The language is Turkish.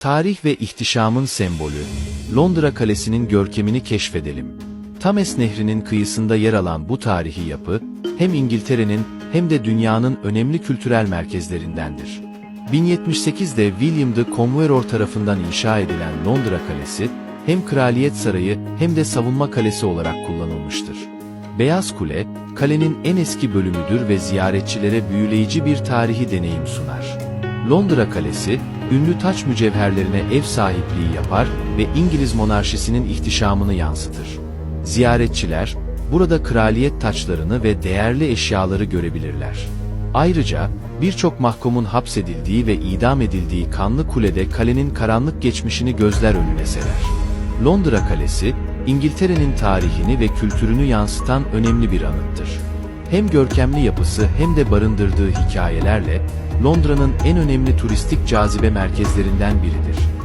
Tarih ve ihtişamın sembolü, Londra Kalesi'nin görkemini keşfedelim. Thames Nehri'nin kıyısında yer alan bu tarihi yapı, hem İngiltere'nin hem de dünyanın önemli kültürel merkezlerindendir. 1078'de William de Conqueror tarafından inşa edilen Londra Kalesi, hem Kraliyet Sarayı hem de savunma kalesi olarak kullanılmıştır. Beyaz Kule, kalenin en eski bölümüdür ve ziyaretçilere büyüleyici bir tarihi deneyim sunar. Londra Kalesi, ünlü taç mücevherlerine ev sahipliği yapar ve İngiliz monarşisinin ihtişamını yansıtır. Ziyaretçiler, burada kraliyet taçlarını ve değerli eşyaları görebilirler. Ayrıca, birçok mahkumun hapsedildiği ve idam edildiği Kanlı Kule'de kalenin karanlık geçmişini gözler önüne serer. Londra Kalesi, İngiltere'nin tarihini ve kültürünü yansıtan önemli bir anıttır. Hem görkemli yapısı hem de barındırdığı hikayelerle, Londra'nın en önemli turistik cazibe merkezlerinden biridir.